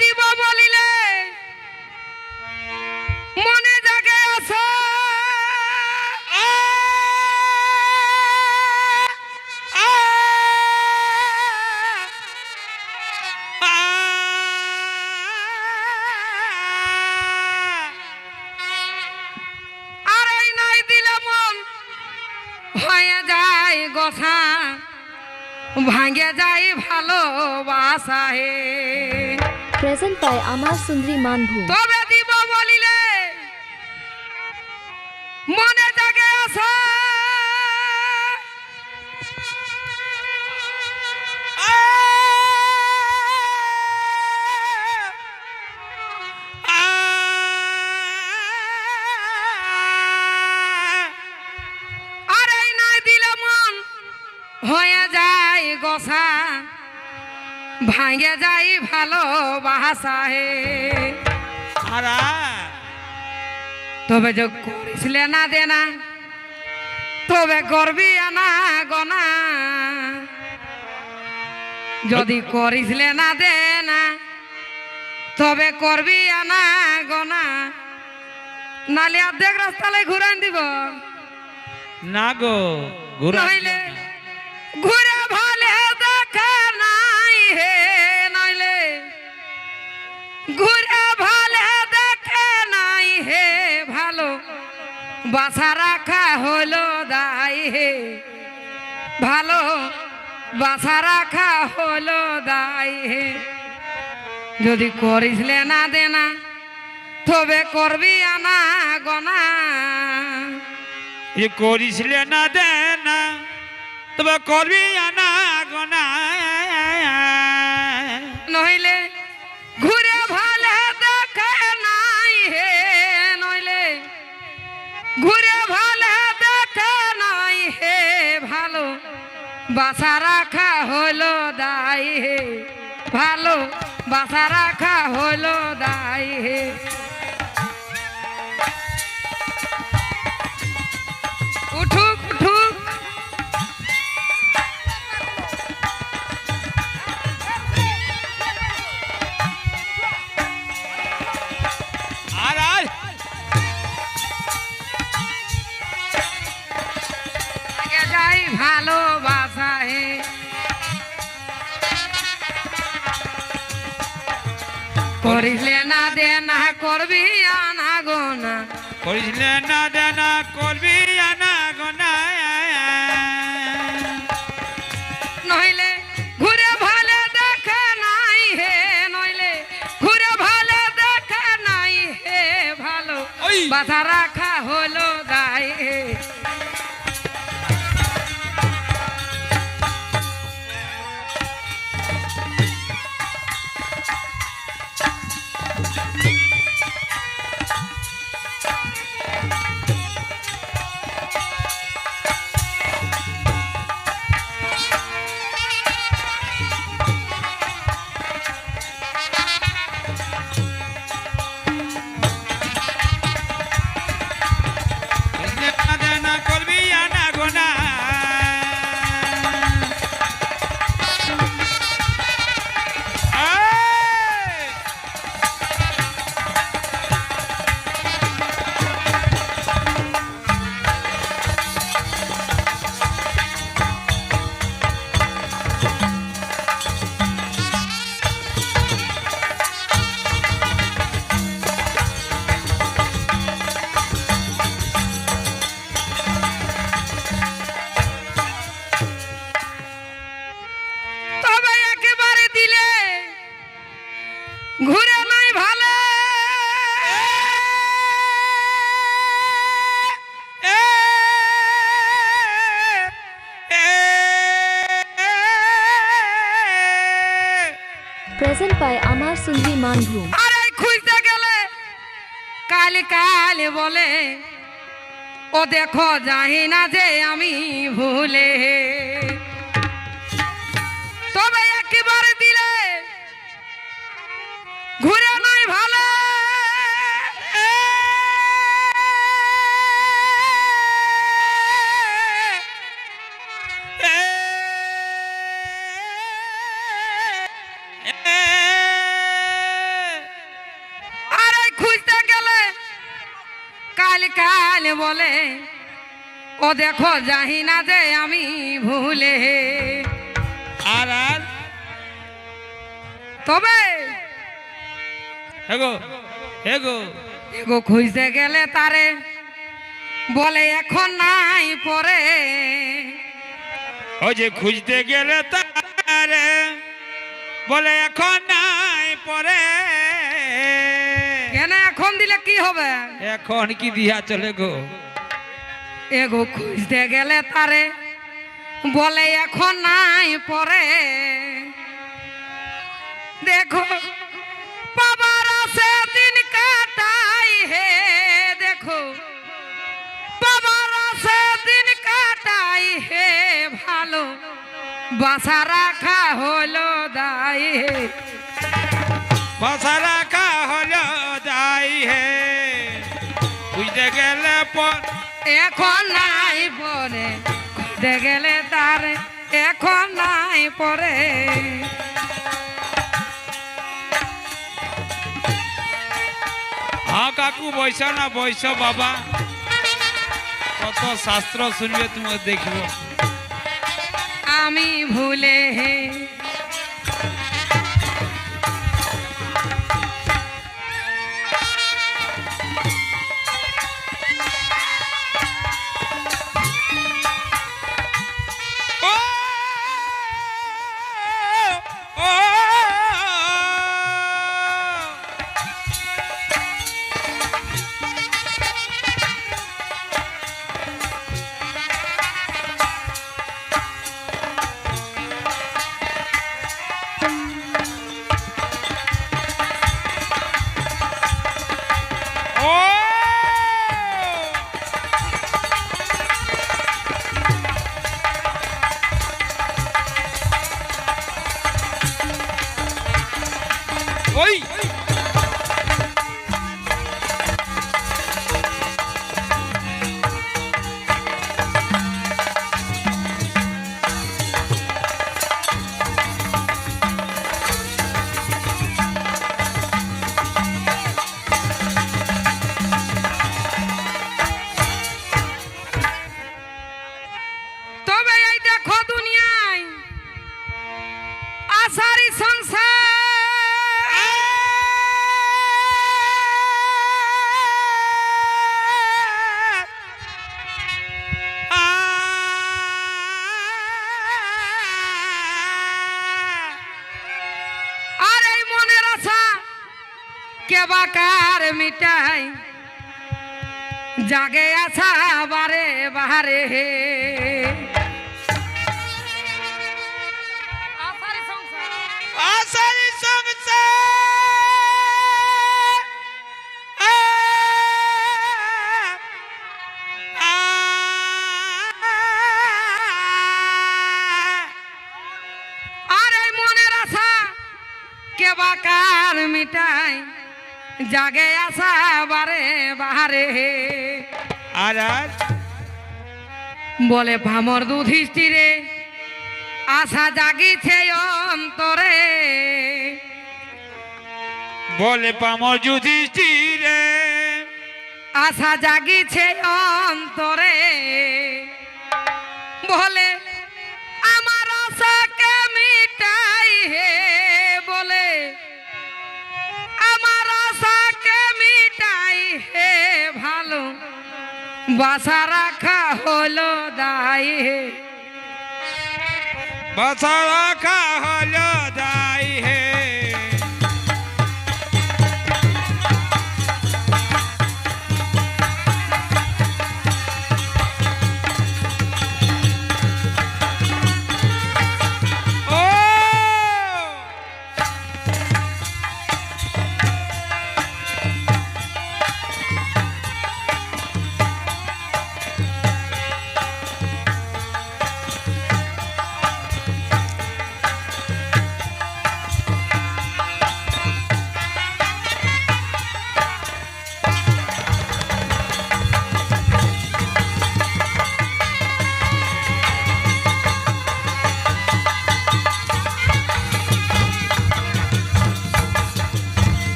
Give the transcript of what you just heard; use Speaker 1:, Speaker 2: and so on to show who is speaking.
Speaker 1: দিব বলিলে। মনে জাগে যায় গথা ভাঙে যায় ভালোবাসা হে
Speaker 2: প্রেজেন্ট পাই আমার সুন্দরী মানভু
Speaker 1: তবে দিব বলিলে মনে জাগে আছে ভাঙে ভালোবাসা হে। তবে যে করিসলে না দেনা তবে করবি আনা গনা। যদি করিসলে না দেনা তবে করবি আনা গনা। নালে অর্ধেক রাস্তালে ঘুরান দিব।
Speaker 3: না গো ঘুরা
Speaker 1: বাসা রাখা হলো দায় হে। ভালো বাসা রাখা হলো দায় হে। যদি করিস না দেনা, তবে করবি আনা গনা।
Speaker 3: এ করিসলে না দেনা, তবে করবি আনা
Speaker 1: বাসা রাখা হলো দাই হে। ভালো বাসা রাখা হলো দাই হে। উঠুক উঠুক।
Speaker 3: আর আর।
Speaker 1: আগে যাই ভালোবাসা করিলে না দে না করবি আনা গোনা।
Speaker 3: করিসলে না দেনা করবি আনা গোনা।
Speaker 1: নইলে ঘুরে ভালে দেখে নাই হে নইলে ঘুরে ভালে দেখে নাই হে ভালো। বাধা রাখা হলো
Speaker 2: Present বাই আমার সুন্দরী মানভূম
Speaker 1: আরে খুঁজতে গেলে কাল কাল বলে, ও দেখো যাই না যে আমি ভুলে। তবে একেবারে কাল বলে ও দেখো যাহি না যে আমি ভুলে।
Speaker 3: আর আর?
Speaker 1: তবে
Speaker 3: হেগো হেগো
Speaker 1: এগো খুঁজতে গেলে তারে বলে এখন নাই পরে।
Speaker 3: ও যে খুঁজতে গেলে তারে বলে এখন নাই পরে।
Speaker 1: হবে?
Speaker 3: এখন কি দিয়া চলে গো?
Speaker 1: এগো খুঁজতে গেলে তারে বলে এখন নাই পরে। দেখো বাবার আছে দিন কাটাই হে দেখো। বাবার আছে দিন কাটাই হে ভালো। বাসা রাখা হলো দায় হে।
Speaker 3: বাসা রাখা হলো যাই হে। খুঁজতে গেলে পর
Speaker 1: এখন নাই পরে খুঁজতে গেলে তার এখন নাই পরে।
Speaker 3: হ্যাঁ কাকু বৈশ না বৈশ বাবা? কত শাস্ত্র শুনবে তুমি দেখব।
Speaker 1: আমি ভুলে হে เฮ้ কে বাকার মিটাই? জাগে আছা বারে বাহারে। হে জাগে আশা বারে বাহারে। হে
Speaker 3: আর আর?
Speaker 1: বলে ভামর দুধিষ্ঠিরে আশা জাগিছে অন্তরে।
Speaker 3: বলে পামর যুধিষ্ঠিরে
Speaker 1: আশা জাগিছে অন্তরে। বলে বাসা রাখা হলো দায়।
Speaker 3: বাসা রাখা হলো